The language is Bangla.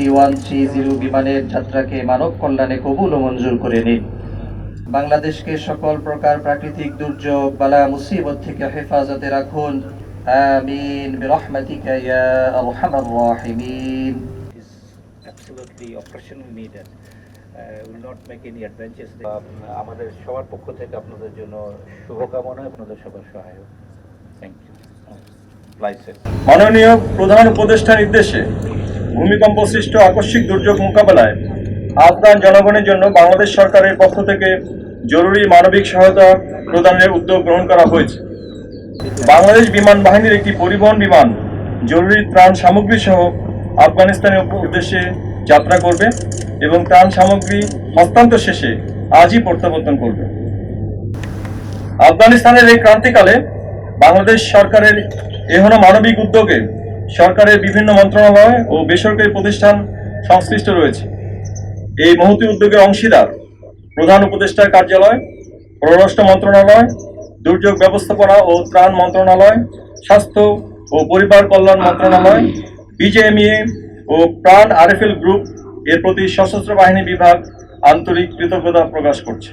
সি ওয়ান থ্রি জিরো বিমানের যাত্রাকে মানব কল্যাণে কবুল ও মঞ্জুর করে নিন। বাংলাদেশকে সকল প্রকার প্রাকৃতিক দুর্যোগ বালা মুসিবত থেকে হেফাজতে রাখুন। আমিন বিরহমাতিকা ইয়া আরহামার রাহিমিন। Is absolutely operationally needed. Uh, will not make any আমাদের সবার পক্ষ থেকে আপনাদের জন্য শুভকামনা আপনাদের সবার সহায়ক। থ্যাংক ইউ মাননীয় প্রধান উপদেষ্টা নির্দেশে ভূমিকম্প সৃষ্ট আকস্মিক দুর্যোগ মোকাবেলায় আফগান জনগণের জন্য বাংলাদেশ সরকারের পক্ষ থেকে জরুরি মানবিক সহায়তা প্রদানের উদ্যোগ গ্রহণ করা হয়েছে। বাংলাদেশ বিমান বাহিনীর একটি পরিবহন বিমান জরুরি ত্রাণ সামগ্রী সহ আফগানিস্তানের উদ্দেশ্যে যাত্রা করবে এবং ত্রাণ সামগ্রী হস্তান্তর শেষে আজই প্রত্যাবর্তন করবে। আফগানিস্তানের এই ক্রান্তিকালে বাংলাদেশ সরকারের এহনো মানবিক উদ্যোগে সরকারের বিভিন্ন মন্ত্রণালয় ও বেসরকারি প্রতিষ্ঠান সংশ্লিষ্ট রয়েছে। এই মহতি উদ্যোগের অংশীদার, প্রধান উপদেষ্টার কার্যালয়, পররাষ্ট্র মন্ত্রণালয়, দুর্যোগ ব্যবস্থাপনা ও ত্রাণ মন্ত্রণালয়, স্বাস্থ্য ও পরিবার কল্যাণ মন্ত্রণালয়, বিজেএমইএ ও প্রাণ আরএফএল গ্রুপ এর প্রতি সশস্ত্র বাহিনী বিভাগ আন্তরিক কৃতজ্ঞতা প্রকাশ করছে।